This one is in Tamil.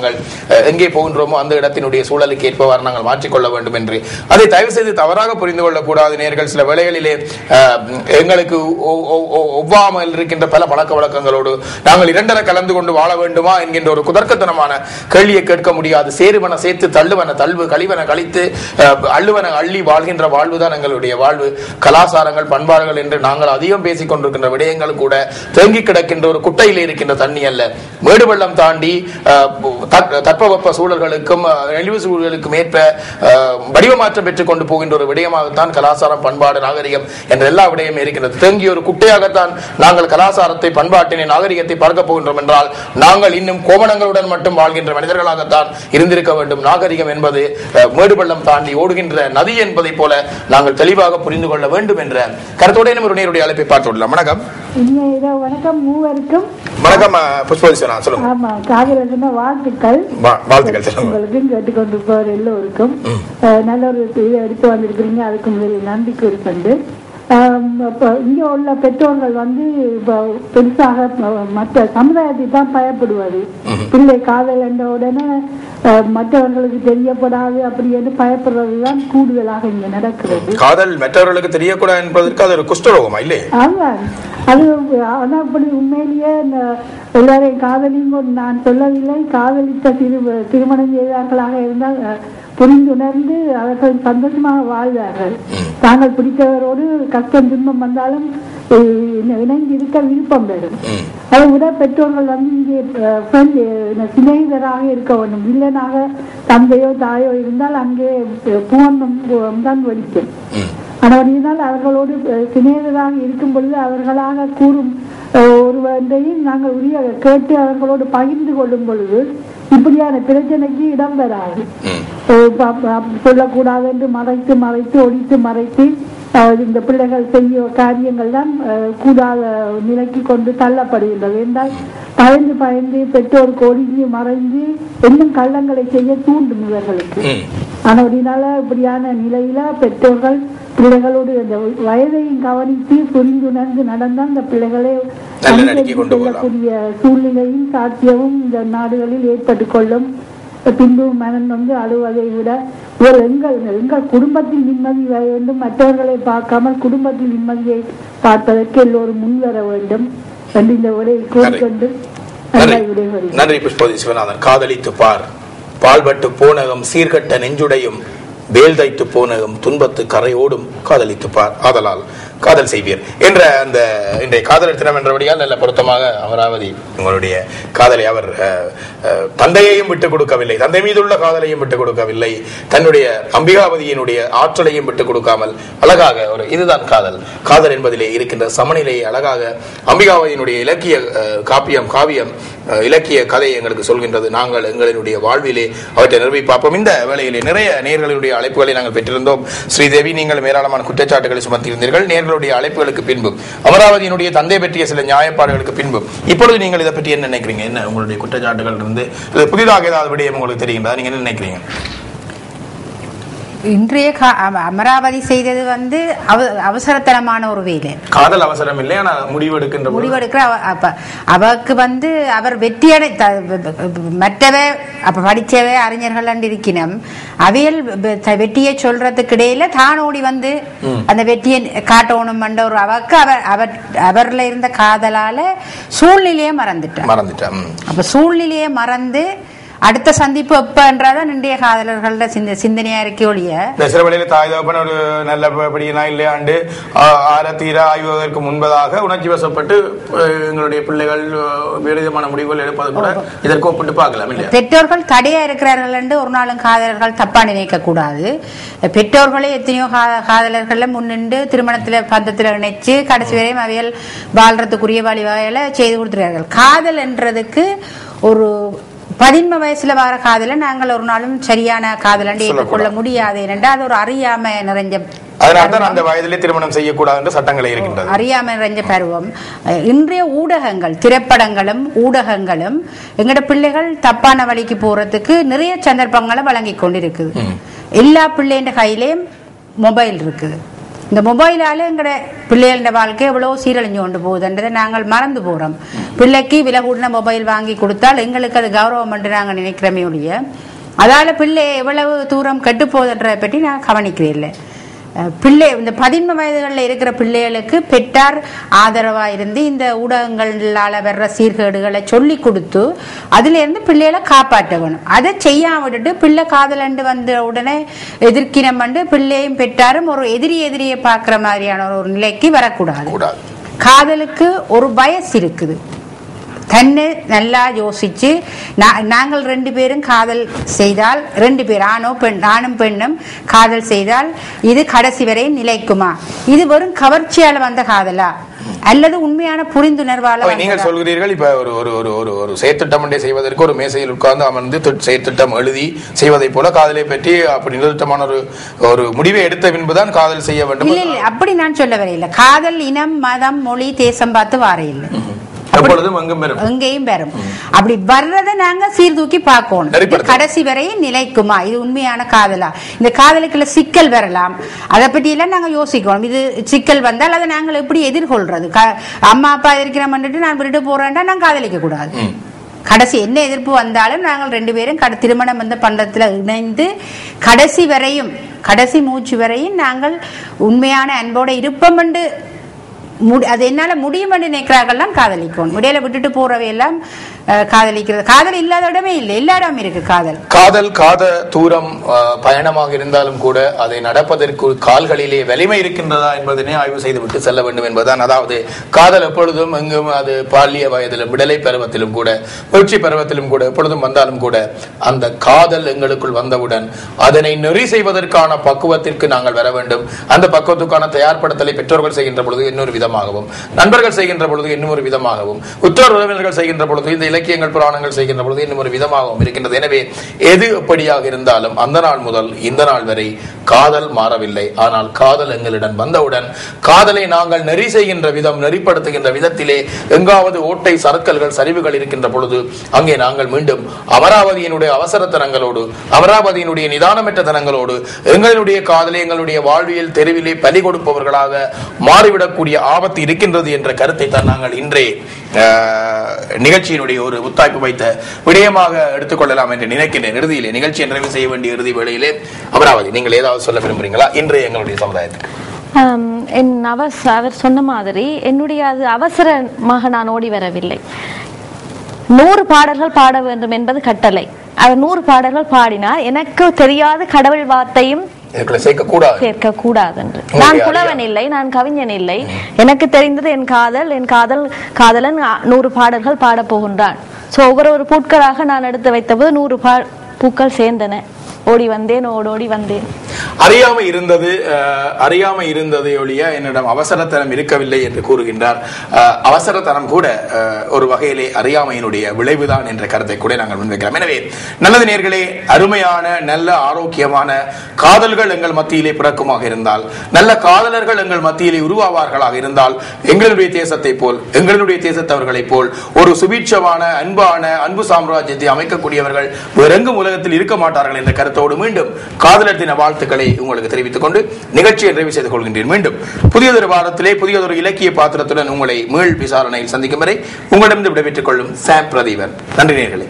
நாங்கள் எங்கே போகின்றோமோ அந்த இடத்தினுடைய சூழலுக்கு ஏற்பவாறு நாங்கள் மாற்றிக்கொள்ள வேண்டும் என்று. அதை தயவு செய்து தவறாக புரிந்து கொள்ளக்கூடாது நேர்கள். சில வேளைகளிலே எங்களுக்கு ஒ- ஒ- ஒவ்வாமல் இருக்கின்ற பல பழக்க வழக்கங்களோடு நாங்கள் இரண்டரை கலந்து கொண்டு வாழ வேண்டுமா என்கின்ற ஒரு குதர்க்கத்தனமான கேள்வியை கேட்க முடியாது. சேருவன சேர்த்து தள்ளுவன தள்ளு கழிவன கழித்து அள்ளுவன அள்ளி வாழ்கின்ற வாழ்வுதான் எங்களுடைய வாழ்வு. கலாச்சாரங்கள் பண்பாடுகள் என்று நாங்கள் அதிகம் பேசிக் கொண்டிருக்கின்ற விடயங்கள் கூட தேங்கி கிடக்கின்ற ஒரு குட்டையில் இருக்கின்ற தண்ணி அல்ல. மேடு வெள்ளம் தாண்டி தட்பவெப்ப சூழல்களுக்கும் நெளிவு சூழல்களுக்கும் ஏற்ப வடிவமாற்றம் பெற்றுக் கொண்டு போகின்ற ஒரு விடயமாகத்தான் கலாச்சாரம் பண்பாடு நாகரிகம் என்ற எல்லா விடயமும் இருக்கின்றது தேங்கிய ஒரு குட்டையாகத்தான் நாங்கள் கலாச்சாரத்தை பண்பாட்டினை நாகரிகத்தை பார்க்க போகின்றோம் என்றால் நாங்கள் இன்னும் கோமணங்களுடன் மட்டும் வாழ்கின்ற மனிதர்களாகத்தான் இருந்திருக்க வேண்டும். நாகரிகம் என்பது மேடுபள்ளம் மேடு பள்ளம் தாண்டி ஓடுகின்ற நதி என்பதை போல நாங்கள் தெளிவாக புரிந்து கொள்ள வேண்டும் என்ற கருத்தோடு ஒரு நேருடைய அழைப்பை பார்த்துள்ளோம் வணக்கம். வணக்கம். மூவருக்கும் வணக்கம் புஷ்பதிசனா சொல்லுங்க. ஆமா காதலர்னா வாழ்த்துக்கள். வாழ்த்துக்கள் உங்களுக்கும் கேட்டுக்கொண்டிருப்பவர் எல்லோருக்கும் அஹ், நல்ல ஒரு எடுத்து வந்திருக்கிறீங்க. அதுக்கு முதலில் நன்றி கூறிக்கொண்டு ஆம், இப்ப இங்க உள்ள பெற்றோர்கள் வந்து இப்ப பெருசாக மற்ற சமுதாயத்தை தான் பயப்படுவது பிள்ளை காதல் என்ற உடனே மற்றவர்களுக்கு தெரியப்படாது அப்படி என்று பயப்படுறதுதான் கூடுதலாக இங்க நடக்கிறது. காதல் மற்றவர்களுக்கு தெரியக்கூடாது என்பதற்கு அது ஒரு குஷ்டரோகமா இல்லையே? ஆமாம் அது ஆனா அப்படி உண்மையிலேயே இந்த எல்லாரையும் காதலிங்க நான் சொல்லவில்லை. காதலித்த திரு திருமணம் செய்தார்களாக இருந்தால் புரிந்துணர்ந்து அவர்கள் சந்தோஷமாக வாழ்வார்கள். தாங்கள் பிடித்தவரோடு கஷ்டம் துன்பம் வந்தாலும் இணைந்து இருக்க விருப்பம் பெறும். அதை விட பெற்றோர்கள் வந்து இங்கே சிநேகிதராக இருக்க வேண்டும். வில்லனாக தந்தையோ தாயோ இருந்தால் அங்கே பூவந்தம் தான் வெடிக்கும் ம். ஆனால் அவர்களோடு சிநேகிதராக இருக்கும் பொழுது அவர்களாக கூறும் ஒருவரையும் நாங்கள் உரிய கேட்டு அவர்களோடு பகிர்ந்து கொள்ளும் பொழுது இப்படியான பிரச்சனைக்கு இடம் பெறாது. சொல்லக்கூடாது என்று மறைத்து மறைத்து ஒழித்து மறைத்து இந்த பிள்ளைகள் செய்ய காரியங்கள் தான் கூடாத நிலைக்கு கொண்டு தள்ளப்படுகின்றது. என்றால் பயந்து பயந்து பெற்றோருக்கு ஒடுங்கி மறைந்து இன்னும் கள்ளங்களை செய்ய தூண்டும் இவர்களுக்கு. ம். ஆனபடினால இப்படியான நிலையில பெற்றோர்கள் பிள்ளைகளோடு அந்த வயதையும் கவனித்து புரிந்துணர்ந்து நடந்தால் அந்த பிள்ளைகளை செல்லக்கூடிய சூழ்நிலையும் சாத்தியமும் இந்த நாடுகளில் ஏற்பட்டுக் கொள்ளும் பின்பு மனன் வந்து அழுவதை விட ஒரு எங்கள் எங்கள் குடும்பத்தில் நிம்மதி வர வேண்டும். மற்றவர்களை பார்க்காமல் குடும்பத்தில் நிம்மதியை பார்ப்பதற்கு எல்லோரும் முன்வர வேண்டும் என்று இந்த உரையை கூறிக்கொண்டு. நன்றி. புஷ்பதி சிவநாதன். காதலித்து பார். பால்பட்டு போனகம் சீர்கட்ட நெஞ்சுடையும். வேல் தைத்து போனகம் துன்பத்து கரையோடும் காதலித்து பார். ஆதலால் காதல் செய்வீர் என்ற அந்த இன்றைய காதலர் தினம் என்றபடியால் நல்ல பொருத்தமாக அமராவதி உங்களுடைய காதலை அவர் தந்தையையும் விட்டுக் கொடுக்கவில்லை. தந்தை மீதுள்ள காதலையும் விட்டுக் கொடுக்கவில்லை. தன்னுடைய அம்பிகாவதியினுடைய ஆற்றலையும் விட்டுக் கொடுக்காமல் அழகாக ஒரு இதுதான் காதல். காதல் என்பதிலே இருக்கின்ற சமநிலையை அழகாக அம்பிகாவதியினுடைய இலக்கிய காப்பியம் காவியம் இலக்கிய கதை எங்களுக்கு சொல்கின்றது. நாங்கள் எங்களினுடைய வாழ்விலே அவற்றை நிறுவி பார்ப்போம். இந்த வேளையிலே நிறைய நேர்களுடைய அழைப்புகளை நாங்கள் பெற்றிருந்தோம். ஸ்ரீதேவி நீங்கள் மேராளமான குற்றச்சாட்டுகளை சுமத்தியிருந்தீர்கள். நேர்களுடைய அழைப்புகளுக்கு பின்பு அமராவதியினுடைய தந்தை பற்றிய சில நியாயப்பாடுகளுக்கு பின்பு இப்பொழுது நீங்கள் இதை பற்றி என்ன நினைக்கிறீங்க? என்ன உங்களுடைய குற்றச்சாட்டுகள் இருந்து புதிதாக ஏதாவது விடயம் உங்களுக்கு தெரிகின்றதா? நீங்க என்ன நினைக்கிறீங்க? இன்றைய அமராவதி செய்தது வந்து அவ- அவசரத்தனமான ஒரு வேலை. காதல் அவசரம் இல்லை ஆனா முடிவெடுக்கின்ற முடிவெடுக்கிற அவருக்கு வந்து அவர் வெற்றியடை மற்றவ அப்ப படிச்சவ அறிஞர்கள் இருக்கணும் அவையல் வெற்றியை சொல்றதுக்கு இடையில தான் ஓடி வந்து அந்த வெற்றியை காட்டணும் ஒரு அவக்கு அவர் அவர் அவர்ல இருந்த காதலால சூழ்நிலையை மறந்துட்டார். மறந்துட்டேன் ம். அப்ப சூழ்நிலையை மறந்து அடுத்த சந்திப்பு எப்பன்றதான் இன்றைய காதலர்களோட சிந்த சிந்தனையா இருக்கே ஒழிய. சில வேளையில தாய் தகப்பன் ஒரு நல்ல படினா இல்லையாண்டு ஆற தீர ஆய்வதற்கு முன்பதாக உணர்ச்சி வசப்பட்டு எங்களுடைய பிள்ளைகள் அஹ், விபரீதமான முடிவுகள் எடுப்பது கூட இதற்கு ஒப்பிட்டு பார்க்கலாம் பெற்றோர்கள் தடையா இருக்கிறார்கள் என்று ஒரு நாளும் காதலர்கள் தப்பா நினைக்க கூடாது பெற்றோர்களே எத்தனையோ கா- காதலர்கள முன்னின்று திருமணத்துல பந்தத்துல இணைச்சு கடைசி வரையும் அவைகள் வாழ்றதுக்குரிய வழிவகைகளை செய்து கொடுத்துருக்கார்கள் காதல் என்றதுக்கு ஒரு பதின்ம வயசுல வர காதலை நாங்கள் ஒரு நாளும் சரியான காதலண்டு ஏற்றுக்கொள்ள முடியாது ஏனென்றால் அது ஒரு அறியாம நிறைஞ்ச அதனால தான் அந்த வயதிலே திருமணம் செய்யக்கூடாது என்று சட்டங்கள் இருக்கின்றது. அறியாமை நிறைஞ்ச பருவம். இன்றைய ஊடகங்கள் திரைப்படங்களும் ஊடகங்களும் எங்கட பிள்ளைகள் தப்பான வழிக்கு போறதுக்கு நிறைய சந்தர்ப்பங்களை வழங்கி கொண்டிருக்குது. எல்லா பிள்ளைன்ற கையிலேயும் மொபைல் இருக்குது. இந்த மொபைலால எங்கட பிள்ளைகளோட வாழ்க்கை எவ்வளவு சீரழிஞ்சு கொண்டு போகுதுன்றதை நாங்கள் மறந்து போறோம். பிள்ளைக்கு விலை கூடின மொபைல் வாங்கி கொடுத்தால் எங்களுக்கு அது கௌரவம் என்று நாங்கள் நினைக்கிறோமே ஒழிய அதால பிள்ளை எவ்வளவு தூரம் கெட்டு போகுதுன்றதை பற்றி நான் கவனிக்கிறேன் இல்லை. பிள்ளை இந்த பதின்ம வயதுகளில் இருக்கிற பிள்ளைகளுக்கு பெற்றார் ஆதரவா இருந்து இந்த ஊடகங்களால வர்ற சீர்கேடுகளை சொல்லி கொடுத்து அதுல இருந்து பிள்ளைகளை காப்பாற்ற வேணும் அதை செய்யாம விட்டுட்டு பிள்ளை காதலண்டு வந்த உடனே எதிர்க்கினம் வந்து பிள்ளையும் பெற்றாரும் ஒரு எதிரி எதிரியை பார்க்கிற மாதிரியான ஒரு நிலைக்கு வரக்கூடாது. கூடாது. காதலுக்கு ஒரு வயசு இருக்குது. தன்னை நல்லா யோசிச்சு நாங்கள் ரெண்டு பேரும் காதல் செய்தால் ரெண்டு பேர் ஆணோ பெண் ஆணும் பெண்ணும் காதல் செய்தால் இது கடைசி வரை நிலைக்குமா? இது வெறும் கவர்ச்சியால வந்த காதலா? அல்லது உண்மையான புரிந்துணர்வால நீங்கள் வந்ததா? சொல்கிறீர்கள் இப்ப ஒரு ஒரு ஒரு ஒரு ஒரு செயற்திட்டம் ஒன்றை செய்வதற்கு ஒரு மேசையில் உட்கார்ந்து அமர்ந்து திட்- செயற்திட்டம் எழுதி செய்வதைப் போல காதலை பற்றி அப்படி நிறுத்தமான ஒரு ஒரு முடிவை எடுத்த பின்புதான் காதல் செய்ய வேண்டும் இல்ல அப்படி நான் சொல்ல வரையில்லை காதல் இனம் மதம் மொழி தேசம் பார்த்து வார அங்கும் பெறும். அப்படி வர்றதை நாங்க சீர்தூக்கி பார்க்கணும். கடைசி வரை நிலைக்குமா? இது உண்மையான காதலா? இந்த காதலுக்குள்ள சிக்கல் வரலாம். அதை பத்தி எல்லாம் நாங்க யோசிக்கணும். இது சிக்கல் வந்தால் அதை நாங்கள் எப்படி எதிர்கொள்றது? அம்மா அப்பா இருக்கிறோம்னுட்டு நான் விட்டுட்டு போறேன்டா நான் காதலிக்க கூடாது. கடைசி என்ன எதிர்ப்பு வந்தாலும் நாங்கள் ரெண்டு பேரும் கட- திருமணம் வந்த பண்டத்துல இணைந்து கடைசி வரையும் கடைசி மூச்சு வரையும் நாங்கள் உண்மையான அன்போட இருப்போம் என்று முடி- அது என்னால முடியும் என்று நினைக்கிறார்கள்லாம் காதலிக்கும் முடியலை விட்டுட்டு போறவையெல்லாம் காதலிக்கிறது. காதல் இல்லாத இடமே இல்லை. எல்லா இடமும் இருக்கு காதல். காதல் காத தூரம் பயணமாக இருந்தாலும் கூட அதை நடப்பதற்கு கால்களிலே வலிமை இருக்கின்றதா என்பதனை ஆய்வு செய்துவிட்டு செல்ல வேண்டும் என்பதுதான். அதாவது காதல் எப்பொழுதும் எங்கும் அது பாலிய வயதிலும் விடலை பருவத்திலும் கூட முயற்சி பருவத்திலும் கூட எப்பொழுதும் வந்தாலும் கூட அந்த காதல் எங்களுக்குள் வந்தவுடன் அதனை நெறி செய்வதற்கான பக்குவத்திற்கு நாங்கள் வர வேண்டும். அந்த பக்குவத்துக்கான தயார்படுத்தலை பெற்றோர்கள் செய்கின்ற பொழுது இன்னொரு விதமாகவும் நண்பர்கள் செய்கின்ற பொழுது இன்னொரு விதமாகவும் உற்றோர் உறவினர்கள் செய்கின்ற பொழுது இந்த இலக்கியங்கள் புராணங்கள் செய்கின்ற பொழுது இன்னும் ஒரு விதமாகவும் இருக்கின்றது. எனவே எது எப்படியாக இருந்தாலும் அந்த நாள் முதல் இந்த நாள் வரை காதல் மாறவில்லை. ஆனால் காதல் எங்களிடம் வந்தவுடன் காதலை நாங்கள் நெறி செய்கின்ற விதம் நெறிப்படுத்துகின்ற விதத்திலே எங்காவது ஓட்டை சறுக்கல்கள் சரிவுகள் இருக்கின்ற பொழுது அங்கே நாங்கள் மீண்டும் அமராவதியினுடைய அவசரத்தனங்களோடு அமராவதியினுடைய நிதானமற்ற தனங்களோடு எங்களுடைய காதலை எங்களுடைய வாழ்வியல் தெருவிலே பலி கொடுப்பவர்களாக மாறிவிடக்கூடிய ஆபத்து இருக்கின்றது என்ற கருத்தை தான் நாங்கள் இன்றே நிகழ்ச்சியினுடைய ஒரு முத்தாய்ப்பு வைத்த விடயமாக எடுத்துக்கொள்ளலாம் என்று நினைக்கிறேன் இறுதியிலே நிகழ்ச்சி நிறைவு செய்ய வேண்டிய இறுதி வேளையிலே அமராவதி நீங்கள் ஏதாவது சொல்ல விரும்புறீங்களா? இன்று எங்களுடைய சமுதாயத்துக்கு. என் அவச அவர் சொன்ன மாதிரி என்னுடைய அது அவசரமாக நான் ஓடி வரவில்லை. நூறு பாடல்கள் பாட வேண்டும் என்பது கட்டளை. அவர் நூறு பாடல்கள் பாடினார் எனக்கு தெரியாத கடவுள் வார்த்தையும் இதுக்குள்ள சேர்க்க கூடாது சேர்க்க கூடாது என்று நான் புலவன் இல்லை நான் கவிஞன் இல்லை. எனக்கு தெரிந்தது என் காதல் என் காதல் காதலன் நூறு பாடல்கள் பாடப் போகின்றான். சோ ஒவ்வொரு ஒரு பூட்களாக நான் எடுத்து வைத்தபோது நூறு பா பூக்கள் சேர்ந்தன. ஓடி வந்தேன் ஓடோடி வந்தேன். அறியாமை இருந்தது அஹ், அறியாமை இருந்ததை ஒழிய என்னிடம் அவசரத்தனம் இருக்கவில்லை என்று கூறுகின்றார். அவசரத்தனம் கூட ஒரு வகையிலே அறியாமையினுடைய விளைவுதான் என்ற கருத்தை கூட நாங்கள் முன்வைக்கிறோம். எனவே நல்லது நேர்களே அருமையான நல்ல ஆரோக்கியமான காதல்கள் எங்கள் மத்தியிலே பிறக்குமாக இருந்தால் நல்ல காதலர்கள் எங்கள் மத்தியிலே உருவாவார்களாக இருந்தால் எங்களுடைய தேசத்தை போல் எங்களுடைய தேசத்தவர்களைப் போல் ஒரு சுபீட்சமான அன்பான அன்பு சாம்ராஜ்யத்தை அமைக்கக்கூடியவர்கள் வேறெங்கும் உலகத்தில் இருக்க மாட்டார்கள் என்ற கருத்தை கருத்தோடு மீண்டும் காதலர் தின வாழ்த்துக்களை உங்களுக்கு தெரிவித்துக் கொண்டு நிகழ்ச்சியை நிறைவு செய்து கொள்கின்றேன். மீண்டும் புதியதொரு வாரத்திலே புதியதொரு இலக்கிய பாத்திரத்துடன் உங்களை மீள் விசாரணையில் சந்திக்கும் வரை உங்களிடமிருந்து விடைபெற்றுக் கொள்ளும் சாம் பிரதீபன். நன்றி நேர்களே.